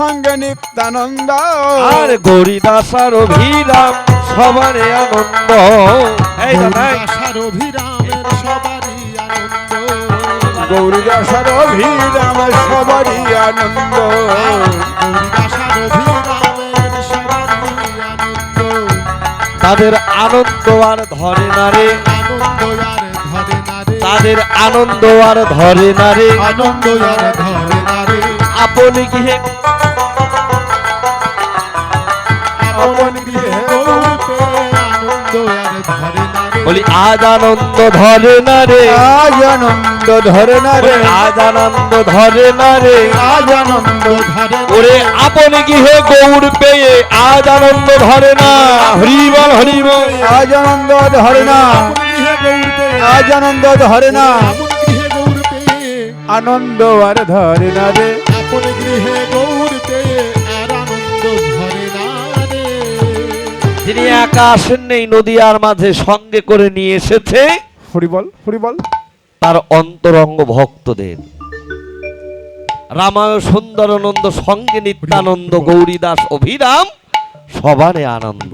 সঙ্গে নিত্যানন্দ। আর গৌরীদাস আর অভিরাম সবারে আনন্দ। এই অভিরামের সবারই আনন্দ। গৌরীদাসর অভিরাম সবারই আনন্দ। তাদের আনন্দ আর ধরে না রে। তাদের আনন্দ আর ধরে না রে। আনন্দ আর ধরে না রে। আপন গৃহে বলি আজ আনন্দ ধরে না রে। আজ আনন্দ ধরে না রে। আজ আনন্দ ধরে না রে। আজ আনন্দ ধরে ওরে আপন গৃহে গৌর পেয়ে আজ আনন্দ ধরে না। হরিবল হরিবল। আজ আনন্দ ধরে না। আজ আনন্দ ধরে না। আনন্দ আর ধরে না রে। আপন গৃহে যিনি একা আসেন নেই নদীয়ার মাঝে সঙ্গে করে নিয়ে এসেছে হরিবল হরিবল তার অন্তরঙ্গ ভক্তদের। রামায় সুন্দরানন্দ সঙ্গে নিত্যানন্দ গৌরীদাস অভিরাম সবারে আনন্দ।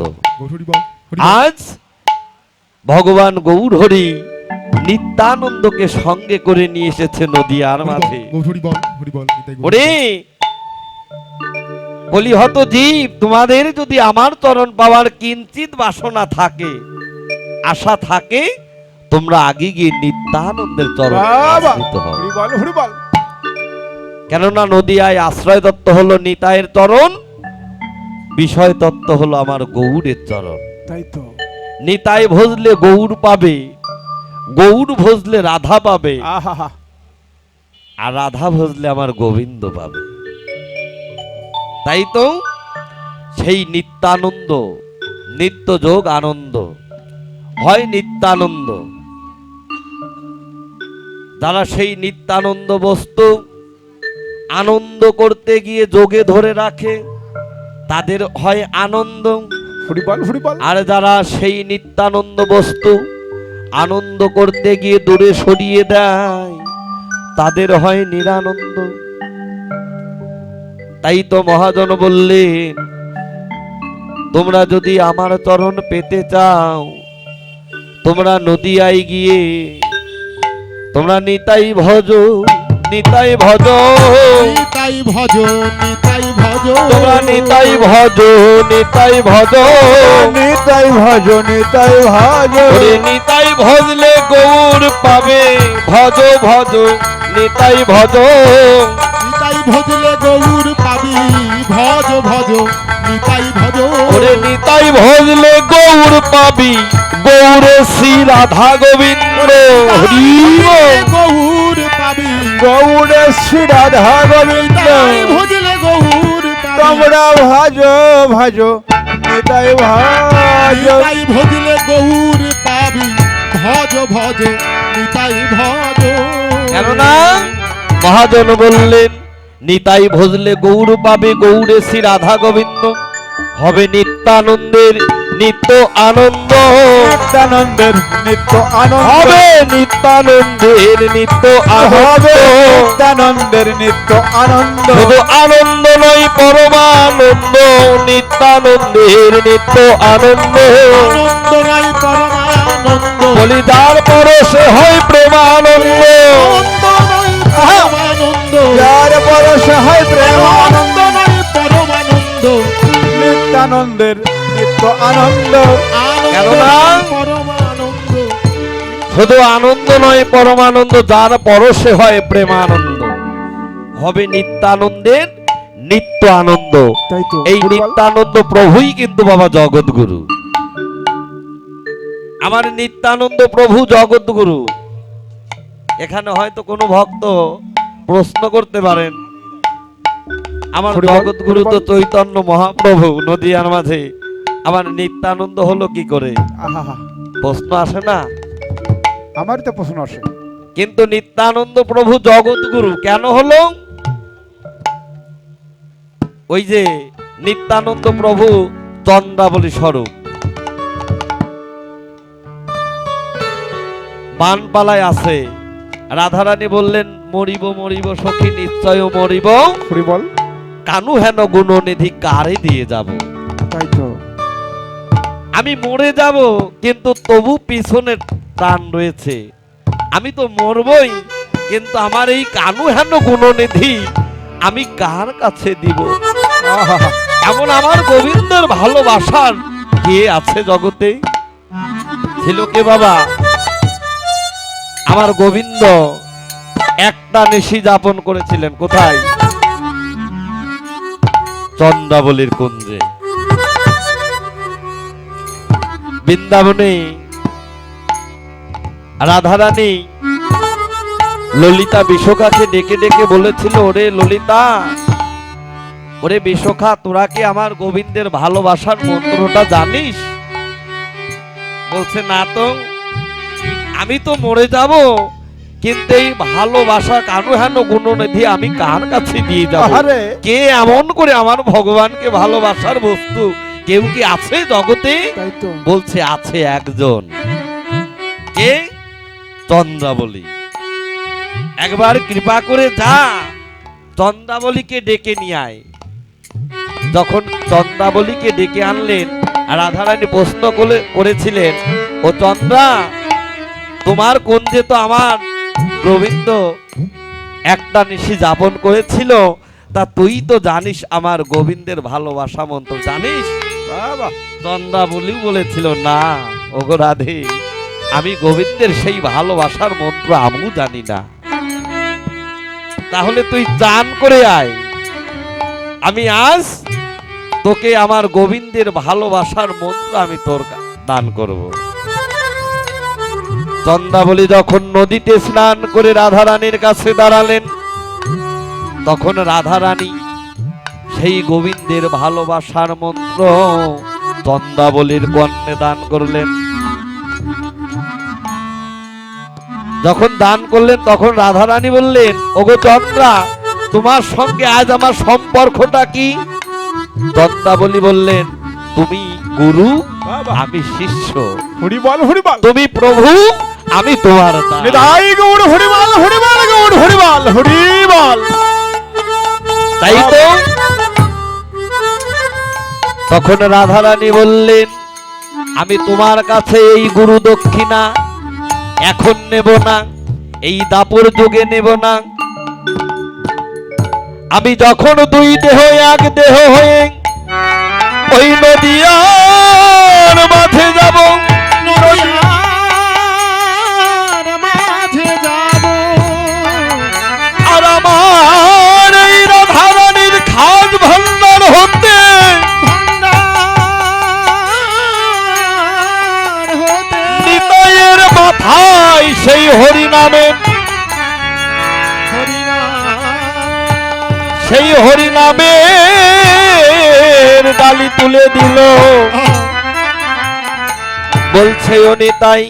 আজ ভগবান গৌরহরি নিত্যানন্দকে সঙ্গে করে নিয়ে এসেছে নদীয়ার মাঝে। গৌরী। বল ওরে বলি হত জীব তোমাদের যদি আমার চরণ পাওয়ার কিঞ্চিত বাসনা থাকে আশা থাকে তোমরা আগে গিয়ে নিত্যানন্দের চরণ কেননা নদীয়ায় আশ্রয় তত্ত্ব হলো নিতায়ের চরণ বিষয় তত্ত্ব হলো আমার গৌরের চরণ। তাই তো। নিতাই ভজলে গৌর পাবে গৌর ভজলে রাধা পাবে আর রাধা ভজলে আমার গোবিন্দ পাবে। তাই তো সেই নিত্যানন্দ নিত্য যোগ আনন্দ হয় নিত্যানন্দ। যারা সেই নিত্যানন্দ বস্তু আনন্দ করতে গিয়ে যোগে ধরে রাখে তাদের হয় আনন্দ। আর যারা সেই নিত্যানন্দ বস্তু আনন্দ করতে গিয়ে দূরে সরিয়ে দেয় তাদের হয় নিরানন্দ। তাই তো মহাজন বললেন তোমরা যদি আমার চরণ পেতে চাও তোমরা নদিয়ায় গিয়ে তোমরা নিতাই ভজ নিতাই ভজ নিতাই ভজ নিতাই ভজ। তোমরা নিতাই ভজ নিতাই ভজ। নিতাই ভজ নিতাই ভজ। নিতাই ভজলে গৌর পাবে ভজ ভজ নিতাই ভজ। নিতাই ভজলে গৌর ভজ নিতাই ভজ। ওরে নিতাই ভজলে গৌর পাবি গৌর শ্রী রাধা গোবিন্দ। হরি। গৌর পাবি। গৌড়ে শ্রী রাধা গোবিন্দ। ভজলে গৌর তোমরা ভাজ ভাজ নিতাই ভাজ। নিতাই ভজলে গৌর পাবি। ভজ ভজ নিতাই ভজ। কেননা মহাজন বললেন নিতাই ভজলে গৌর পাবে গৌরে শ্রী রাধা গোবিন্দ। হবে নিত্যানন্দের নিত্য আনন্দ। নিত্যানন্দের নিত্য আনন্দ। হবে নিত্যানন্দের নিত্য হবে আনন্দ নিত্যানন্দের নিত্য আনন্দ। শুধু আনন্দ নয় পরমানন্দ। নিত্যানন্দের নিত্য আনন্দ। আনন্দ নাই পরমানন্দ। বলি যার পরশে হয় পরমানন্দ। যার পরশ হয় প্রেম আনন্দ নাই পরমানন্দ। নিত্যানন্দের নিত্য আনন্দ। পরমানন্দ। শুধু আনন্দ নয় পরমানন্দ যার পরশে হয় প্রেমানন্দ। হবে নিত্যানন্দের নিত্য আনন্দ। এই নিত্যানন্দ প্রভুই কিন্তু বাবা জগৎগুরু। আমার নিত্যানন্দ প্রভু জগৎগুরু। এখানে হয়তো কোনো ভক্ত প্রশ্ন করতে পারেন। আমার জগৎগুরু তো। চৈতন্য মহাপ্রভু নদিয়ার মাঝে। আমার নিত্যানন্দ হলো কি করে? প্রশ্ন আসে না? আমার তো প্রশ্ন আসে। কিন্তু নিত্যানন্দ প্রভু জগৎগুরু কেন হলো? ওই যে নিত্যানন্দ প্রভু চন্দ্রাবলী স্বরূপ। বানপালায় আছে। রাধারানী বললেন মরিব মরিব সখী নিশ্চয় মরিব। হরিবল কানু হেন গুণনিধি কারে দিয়ে যাব। তাই তো। আমি মরে যাব কিন্তু তবু পিছনে টান রয়েছে। আমি তো মরবই কিন্তু আমার এই কানু হেন গুণনিধি আমি কার কাছে দিব? আহা, এমন আমার গোবিন্দের ভালোবাসার কে আছে জগতে? ছিল কে বাবা? আমার গোবিন্দ। একটা নিশি যাপন করেছিলেন, কোথায়? চন্দ্রাবলীর কুঞ্জে। বৃন্দাবনে, রাধারানী ললিতা বিশোখাকে ডেকে ডেকে বলেছিল, ওরে ললিতা, ওরে বিশোখা তোরা কি আমার গোবিন্দের ভালোবাসার মন্ত্রটা জানিস? বলছে, না তো, আমি তো মরে যাব কিন্তু এই ভালোবাসা কারও হেন গুণনিধি আমি কার কাছে দিয়ে যাব? কে এমন করে আমার ভগবানকে ভালোবাসার বস্তু? কেউ কি আছে জগতে? বলছে আছে একজন। কে? চন্দ্রাবলী। একবার কৃপা করে যা চন্দ্রাবলীকে ডেকে নিয়ে আয়। যখন চন্দ্রাবলীকে ডেকে আনলেন রাধারানী প্রশ্ন করে- করেছিলেন ও চন্দ্রা তোমার কুঞ্জে তো আমার গোবিন্দ একটা নিশি যাপন করেছিল। তা তুই তো জানিস আমার গোবিন্দের ভালোবাসা মন্ত্র জানিস? বাবা। চন্দা বলিও বলেছিল না ওগো রাধে আমি গোবিন্দের সেই ভালোবাসার মন্ত্র আমিও জানি না। তাহলে তুই চান করে আয়। আমি আজ তোকে আমার গোবিন্দের ভালোবাসার মন্ত্র আমি তোর দান করব। চন্দাবলী যখন নদীতে স্নান করে রাধারানীর কাছে দাঁড়ালেন তখন রাধারানী সেই গোবিন্দের ভালোবাসার মন্ত্র চন্দাবলীর কন্যে দান করলেন। যখন দান করলেন তখন রাধা রানী বললেন ওগো চন্দ্রা তোমার সঙ্গে আজ আমার সম্পর্কটা কি? চন্দ্রাবলী বললেন তুমি গুরু আমি শিষ্য। হরি বল হরি বল তুমি প্রভু আমি তোমার। নিতাই গৌর হরি বল হরি বল গৌর হরি বল হরি বল তাই তো তখন রাধারানী বললেন আমি তোমার কাছে এই গুরু দক্ষিণা এখন নেব না এই দাপর যুগে নেব না আমি যখন দুই দেহ এক দেহ হয়ে ওই নদীয়ার মাঝে যাব হরি নামে সেই হরি নামে ডালি তুলে দিল। বলছে ও নিতাই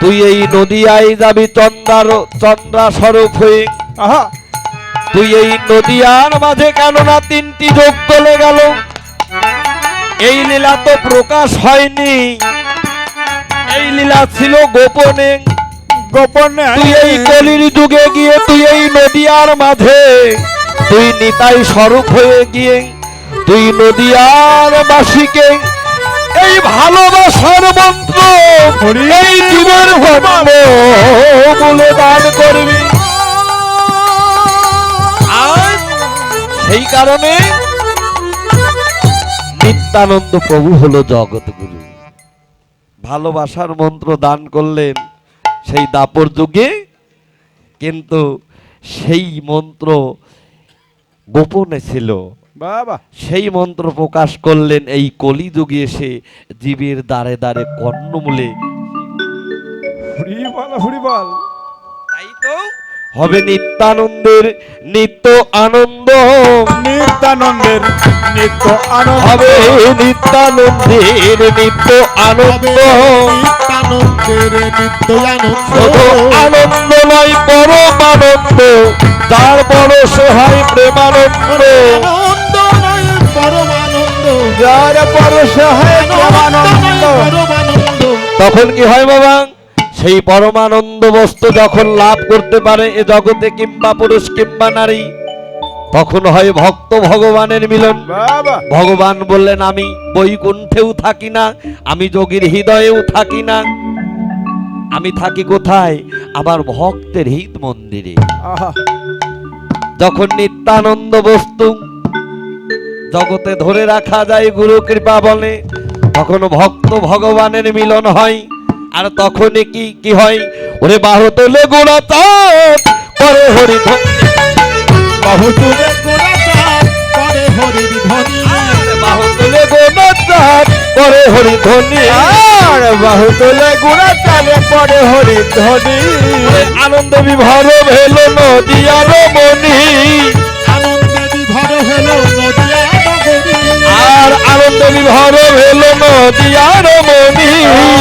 তুই এই নদিয়ায় যাবি চন্দ্রার চন্দ্রা স্বরূপ হয়ে তুই এই নদিয়ার মাঝে কেননা তিনটি যোগ চলে গেল। এই লীলা তো প্রকাশ হয়নি। এই লীলা ছিল গোপনে। গোপনে। তুই এই কলির যুগে গিয়ে তুই এই নদিয়ার মাঝে। তুই নিতাই স্বরূপ হয়ে গিয়ে তুই নদিয়ার বাসীকে এই ভালোবাসার মন্ত্র এই বলে দান করবি। আর সেই কারণে নিত্যানন্দ প্রভু হলো জগৎগুরু। ভালোবাসার মন্ত্র দান করলেন। সেই দাপর যুগে কিন্তু সেই মন্ত্র গোপনে ছিল। বাবা। সেই মন্ত্র প্রকাশ করলেন এই কলিযুগে এসে জীবের দ্বারে দ্বারে কর্ণমূলে। হরি বল হরি বল তাই তো হবে নিত্যানন্দের নিত্য আনন্দ। নিত্যানন্দের নিত্য আনন্দ। হবে নিত্যানন্দের নিত্য আনন্দ। নিত্যানন্দের নিত্যানন্দ শুধু আনন্দ নয় পরম আনন্দ। যার বড় সহায় প্রেমানন্দ। আনন্দ নয় পরমানন্দ। যার পরশ হয় প্রেমানন্দ। তখন কি হয় বাবা? সেই পরমানন্দ বস্তু যখন লাভ করতে পারে এ জগতে কিংবা পুরুষ কিংবা নারী তখন হয় ভক্ত ভগবানের মিলন। ভগবান বললেন আমি বৈকুণ্ঠেও থাকি না আমি যোগীর হৃদয়েও থাকি না। আমি থাকি কোথায়? আমার ভক্তের হিত মন্দিরে। যখন নিত্যানন্দ বস্তু জগতে ধরে রাখা যায় গুরু কৃপা বলে তখন ভক্ত ভগবানের মিলন হয়। আর তখন কি কি হয়? ওরে বাহু তোলে গোড়া চাপ করে হরি। বাহু তুলে গোড়া চাপ করে হরির ধ্বনি। বাহু তোলে গোড়া চাপ করে হরি ধ্বনি। আর বাহু তোলে গুড়া চালে পড়ে হরি ধ্বনি। ওরে আনন্দ বিভর ভেল নদিয়ার মনি আনন্দে বিভর হলো নদিয়া নগরী আর আনন্দ বিভর ভেল নদিয়ার মনি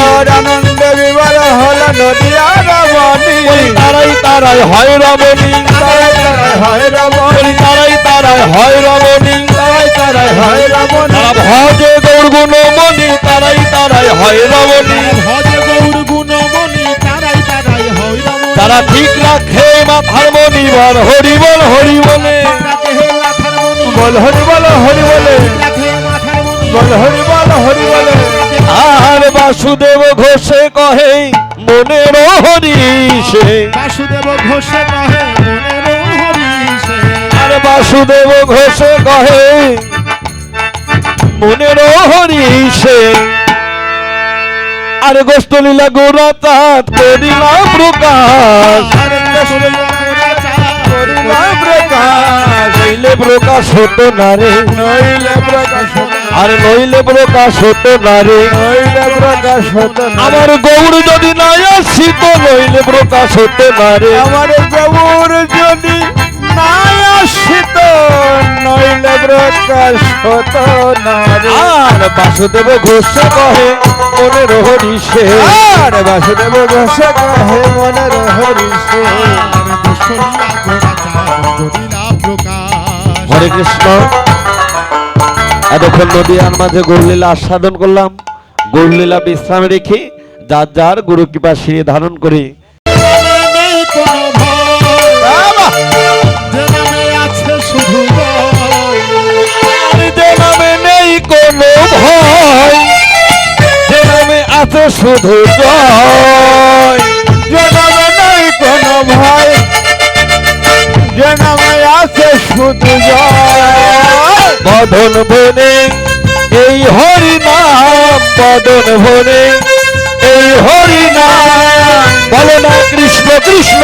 আর আনন্দ বিবার হল নদিয়ার মনি ওই তারাই তারাই হয় রমণী। তারাই তারাই হয় রমণী। তারাই তারাই হয় রমণী। তারাই তারাই হয় রমণী। ভজে গৌর গুণমণি তারাই তারাই হয় রমণী। ভজ গৌর গুণমণি তারাই তারাই হয় রমণী। তারা ঠিক রাখে মাথার মণি বল হরি বল হরি বলে। বল হরি বল হরি বলে। বল হরি বল হরি বলে। আর বাসুদেব ঘোষে কহে মনের হরি সে বাসুদেব ঘোষে কহে মনের হরিষে আর বাসুদেব ঘোষে কহে মনের হরি সে আর গোষ্ঠলীলা গোরা চাঁদ করিলাম প্রকাশ। প্রকাশ হতো না রে। নইলে প্রকাশ হতো। আর নইলে প্রকাশ হতো না রে। নইলে প্রকাশ হতো না। আমার গৌর যদি না আসিত নইলে প্রকাশ হতো না রে। আমার গৌর যদি নাই আসিত নইলে প্রকাশ হতো না রে। আর বাসুদেব ঘোষ কহে মনের হরি সে। আর বাসুদেব ঘোষ কহে মনের হরিষে আর দুষ্টলিয়া ঘোড়া চাপ করিলা প্রকাশ। হরে কৃষ্ণ। এতক্ষণ নদীয়ার মাঝে গৌরলীলা আস্বাদন করলাম। গৌরলীলা বিশ্রাম রেখে যার যার গুরু কৃপা সিঁড়ি ধারণ করে। আছে শুধু জয়। কোনো ভয় আছে শুধু জয়। বদন বনে এই হরি নাম বদন বনে এই হরি নাম বলো না কৃষ্ণ কৃষ্ণ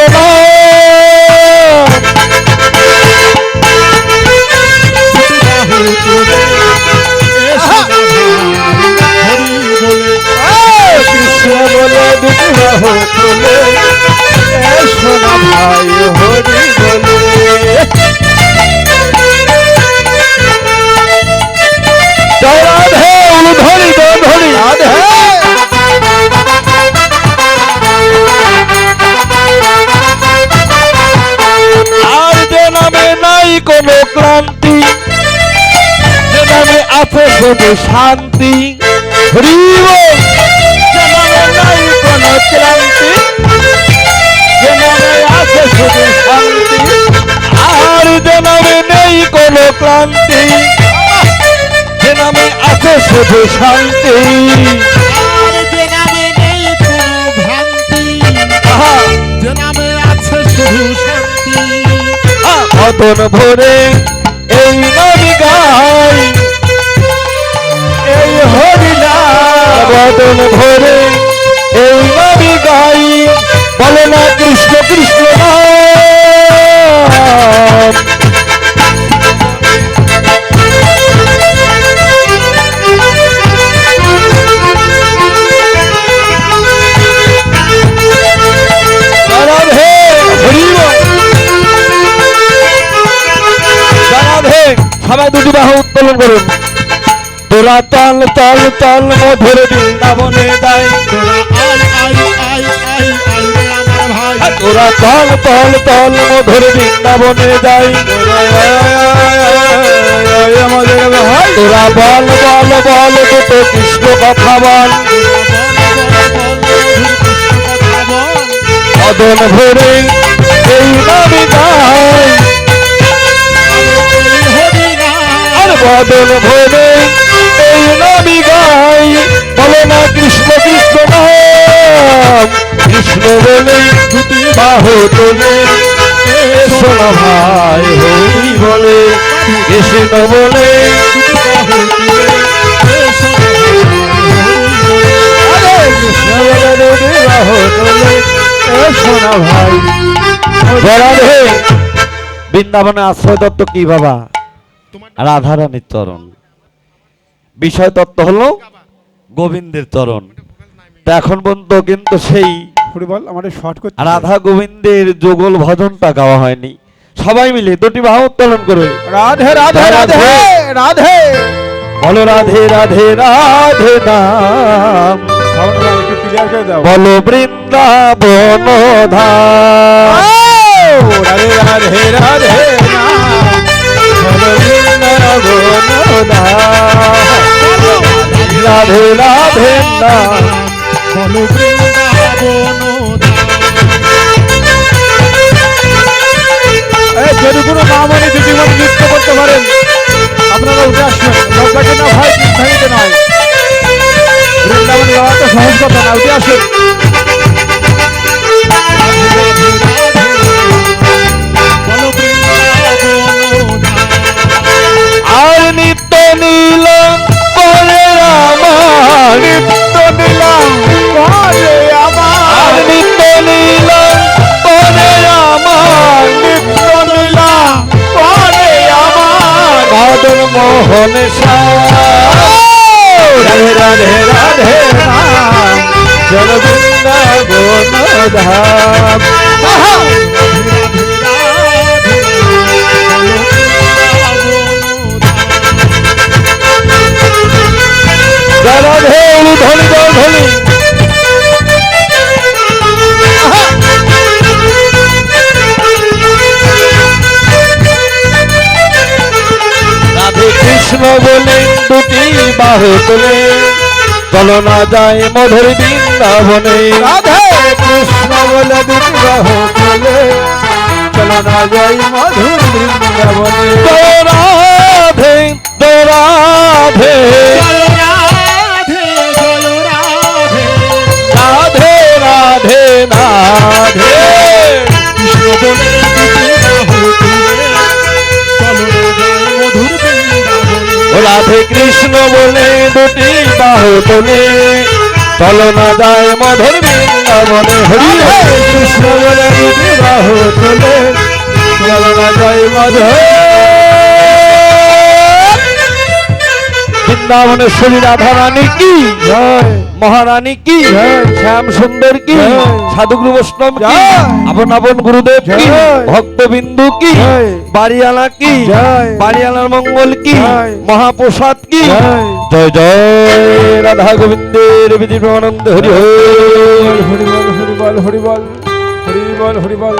এই কৃষ্ণ বলে দুটি বাহু তুলে এসো ভাই হরি আছে শুধু শান্তি হরিব কোনো ক্লান্তি আছে শুধু শান্তি। আর যে নামে নেই কোনো ক্লান্তি যে আছে শুধু শান্তি। আর যে বদন ভরে এই নামি গাই বলে না, কৃষ্ণ কৃষ্ণ। সবাই দুটি বাহু উত্তোলন করুন। তোরা তল তল তল মধুর বৃন্দাবনে যাই। তোরা তল তল তল মধুর বৃন্দাবনে ভাই তোরা বল বল বল দুটো কৃষ্ণ কথা বল। মদন ভরে এই নামি গাই বদন ভরে নামি গাই বলে না কৃষ্ণ কৃষ্ণ নাম। কৃষ্ণ বলে দুটি বাহু তোলে এসো ভাই হরি বলে। কৃষ্ণ বলে কৃষ্ণ বলে দুটি বাহু তোলে এসো ভাই। বৃন্দাবনে আশ্রয় দত্ত কি বাবা? রাধারানীর চরণ। বিষয় তত্ত্ব হলো গোবিন্দের চরণ। তা এখন পর্যন্ত কিন্তু সেই হরি বল আমাদের শর্ট করতে রাধা গোবিন্দের যুগল ভজনটা গাওয়া হয়নি। সবাই মিলে দুটি বাহু উত্তোলন করে রাধে রাধে রাধে রাধে। বলো রাধে রাধে রাধে নাম। বলো বৃন্দাবন ধাম। রাধে রাধে রাধে বলো বৃন্দাবন ধাম। রাধে রাধে নাম বলো বৃন্দাবন এই যদি কোনো মা মানে যদি মানে নৃত্য করতে পারেন আপনারা উঠে আসবেন। লজ্জাকে না ভাঙিতে নয়। বৃন্দাবন যাওয়া তো সহজ কথা না উঠে আসেন। আর নিত্য নীল করে আমার নিত্য নীলাম করে আমার নিত্য নীল করে আমার নিত্য নীলাম করে আমার মদন মোহন রাধে রাধে রাধে রাম জল বৃন্দাবন রাধে ধনি জল ধনি রাধে কৃষ্ণ বলে দুটি বাহু তোলে। চলো না যায় মধুর বৃন্দাবনে। রাধে কৃষ্ণ বলে দুটি বাহু তোলে। চলো না যাই মধুর বৃন্দাবনে। তো রাধে। রাধে রাধে। ও রাধে কৃষ্ণ বলে দুটি বাহু তোলে। চলো না যায় মধুর বৃন্দাবনে। হরি হরে কৃষ্ণ বলে দুটি বাহু তোলে। চলো না যায় মধুর বৃন্দাবনেশ্বরী রাধা রানী, কি মহারানী কি? শ্যাম সুন্দর কি। সাধুগুরু বৈষ্ণব কি? আপন আপন গুরুদেব কি। ভক্তবিন্দু কি। বাড়িয়ালা কি। বাড়িয়ালার মঙ্গল কি। মহাপ্রসাদ কি? জয়। জয় রাধা গোবিন্দের বিধি আনন্দ হরি। হরি হরি বল হরি বল হরি বল হরি বল হরি বল।